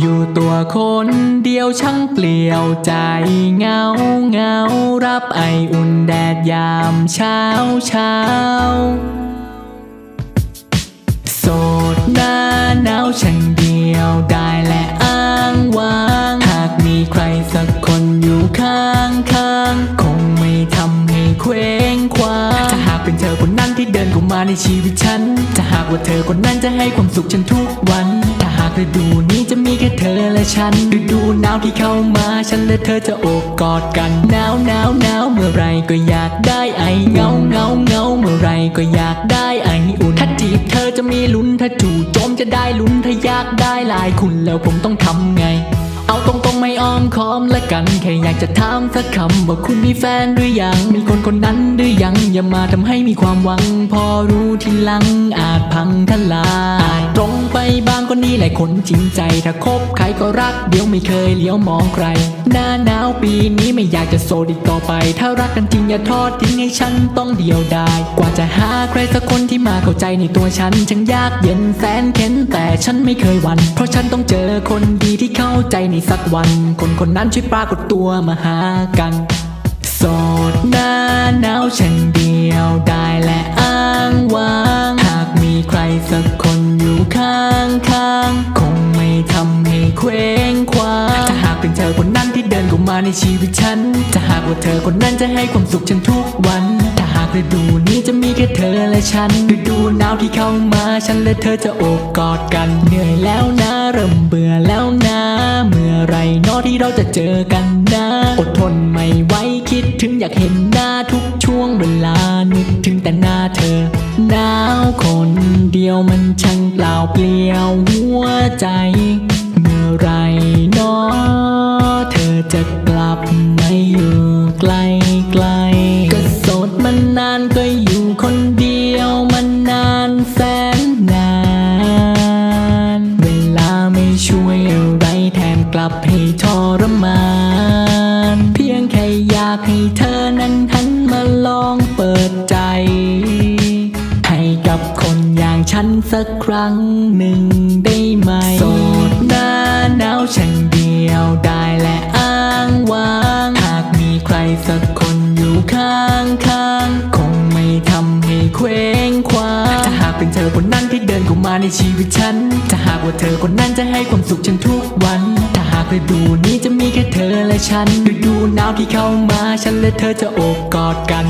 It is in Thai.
อยู่ตัวคนเดียวช่างเปลี่ยวใจเหงาเหงารับไออุ่นแดดยามเช้าเช้าโสดหน้าหนาวฉันเดียวได้และอ้างว้าง หากมีใครสักคนอยู่ข้างข้างคงไม่ทำให้เคว้งคว้างถ้าหากเป็นเธอคนนั้นที่เดินเข้ามาในชีวิตฉัน ถ้าหากว่าเธอคนนั้นจะให้ความสุขฉันทุกวันถ้า ฤดูนี้จะมีแค่เธอและฉันฤดูหนาวที่เข้ามา ฉันและเธอจะโอบกอดกันหนาวหนาวหนาวเมื่อไรก็อยากได้ไอเงาเงาเงาเมื่อไรก็อยากได้ไออุ่นถ้าจีบเธอจะมีลุ้นถ้าจู่โจมจะได้ลุ้นถ้าอยากได้ลายคุณแล้วผมต้องทำไง ไม่อ้อมค้อมละกันแค่อยากจะถามสักคำว่าคุณมีแฟนหรือยัง มีคนคนนั้นหรือยัง อย่ามาทำให้มีความหวัง พอรู้ทีหลังอาจพังทลายอาจตรงไปบางคนนี้หละคนจริงใจ ถ้าคบใครก็รัก เดี๋ยวไม่เคยเลี้ยวมองใคร หน้าหนาวปีนี้ไม่อยากจะโซดอีกต่อไป ถ้ารักกันจริงอย่าทอดทิ้งให้ฉันต้องเดียวดาย กว่าจะหาใครสักคนที่มาเข้าใจในตัวฉันช่างยากเย็นแสนเข็นแต่ฉันไม่เคยหวันเพราะฉันต้องเจอคนดีที่เข้าใจในสักวันคนคนนนั้นช่วยปรากฏตัวมาหากัน โสดหน้าหนาวฉันเดียวได้และอ้างว้าง หากมีใครสักคนอยู่ข้างข้างๆคงไม่ทำให้เคว้งคว้างถ้าหากเป็นเธอคนนั้นที่เดินเข้ามาในชีวิตฉัน ถ้าหากว่าเธอคนนั้นจะให้ความสุขฉันทุกวัน ถ้าหากฤดูนี้จะมีแค่เธอและฉันฤดูหนาวที่เข้ามาฉันและเธอจะโอบกอดกัน เหนื่อยแล้วนะเริ่มเบื่อแล้วนะ ไรนอที่เราจะเจอกันนะ อดทนไม่ไหวคิดถึงอยากเห็นหน้าทุกช่วงเวลานึกถึงแต่หน้าเธอหนาวคนเดียวมันช่างเปล่าเปลี่ยวหัวใจ เมื่อไรนอเธอจะกลับมาอยู่ไกลไกล บให้ทรมาน เพียงแค่อยากให้เธอนั้นหันมาลองเปิดใจ ให้กับคนอย่างฉันสักครั้งหนึ่งได้ไหม โสดหน้าหนาวฉันเดียวได้และอ้างว้าง หากมีใครสักคนอยู่ข้างข้างๆคงไม่ทำให้เคว้งคว้างถ้าหากเป็นเธอคนนั้นที่เดินเข้ามาในชีวิตฉัน ถ้าหากว่าเธอคนนั้นจะให้ความสุขฉันทุกวันากฤดูนี้จะมีแค่เธอและฉันฤดูหนาวที่เข้ามาฉันและเธอจะโอบกอดกัน